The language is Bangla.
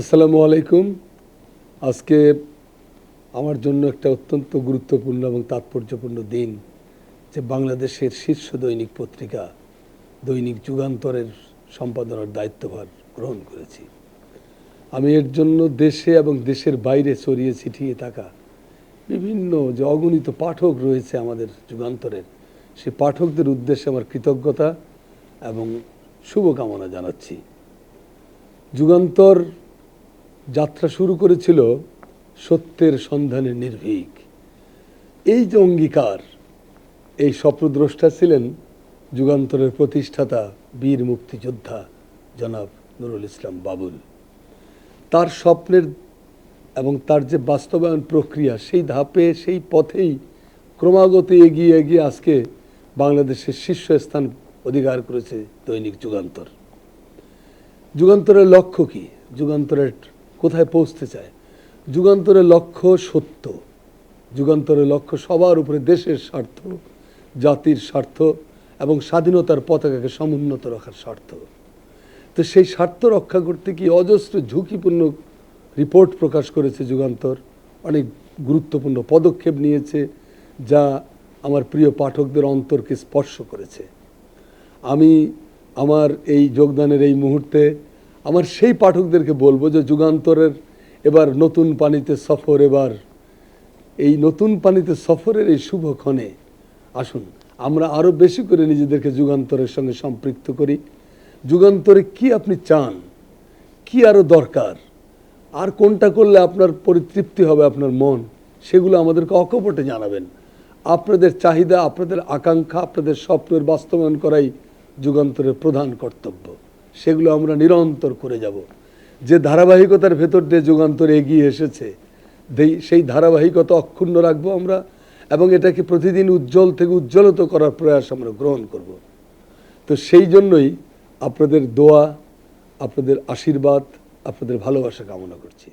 আসসালামু আলাইকুম। আজকে আমার জন্য একটা অত্যন্ত গুরুত্বপূর্ণ এবং তাৎপর্যপূর্ণ দিন, যে বাংলাদেশের শীর্ষ দৈনিক পত্রিকা, দৈনিক যুগান্তরের সম্পাদনার দায়িত্বভার গ্রহণ করেছি। আমি এর জন্য দেশে এবং দেশের বাইরে ছড়িয়ে ছিটিয়ে থাকা বিভিন্ন যে অগণিত পাঠক রয়েছে আমাদের যুগান্তরের সেই পাঠকদের উদ্দেশ্যে আমার কৃতজ্ঞতা এবং শুভকামনা জানাচ্ছি। যুগান্তর যাত্রা শুরু করেছিল সত্যের সন্ধানে নির্ভীক। এই যে অঙ্গীকার, এই স্বপ্নদ্রষ্টা ছিলেন যুগান্তরের প্রতিষ্ঠাতা, বীর মুক্তিযোদ্ধা জনাব নুরুল ইসলাম বাবুল। তার স্বপ্নের এবং তার যে বাস্তবায়ন প্রক্রিয়া, সেই ধাপে, সেই পথেই ক্রমাগত এগিয়ে এগিয়ে আজকে বাংলাদেশের শীর্ষস্থান অধিকার করেছে দৈনিক যুগান্তর। যুগান্তরের লক্ষ্য কি? যুগান্তরের কোথায় পৌঁছতে চায়? যুগান্তরের লক্ষ্য সত্য। যুগান্তরের লক্ষ্য সবার উপরে দেশের স্বার্থ, জাতির স্বার্থ এবং স্বাধীনতার পতাকাকে সমুন্নত রাখার স্বার্থ। তো সেই স্বার্থ রক্ষা করতে কি অজস্র ঝুঁকিপূর্ণ রিপোর্ট প্রকাশ করেছে যুগান্তর? অনেক গুরুত্বপূর্ণ পদক্ষেপ নিয়েছে যা আমার প্রিয় পাঠকদের অন্তরকে স্পর্শ করেছে। আমি আমার এই যোগদানের এই মুহূর্তে আমার সেই পাঠকদেরকে বলব যে যুগান্তরের এবার নতুন পানিতে সফর, এবার এই নতুন পানিতে সফরের এই শুভক্ষণে আসুন, আমরা আরও বেশি করে নিজেদেরকে যুগান্তরের সঙ্গে সম্পৃক্ত করি। যুগান্তরে কি আপনি চান? কি আরও দরকার? আর কোনটা করলে আপনার পরিতৃপ্তি হবে আপনার মন? সেগুলো আমাদেরকে অকপটে জানাবেন। আপনাদের চাহিদা, আপনাদের আকাঙ্ক্ষা, আপনাদের স্বপ্নের বাস্তবায়ন করাই যুগান্তরের প্রধান কর্তব্য। সেগুলো আমরা নিরন্তর করে যাব। যে ধারাবাহিকতার ভেতর দিয়ে যুগান্তর এগিয়ে এসেছে সেই ধারাবাহিকতা অক্ষুণ্ণ রাখব আমরা এবং এটাকে প্রতিদিন উজ্জ্বল থেকে উজ্জ্বলত করার প্রয়াস আমরা গ্রহণ করব। তো সেই জন্যই আপনাদের দোয়া, আপনাদের আশীর্বাদ, আপনাদের ভালোবাসা কামনা করছি।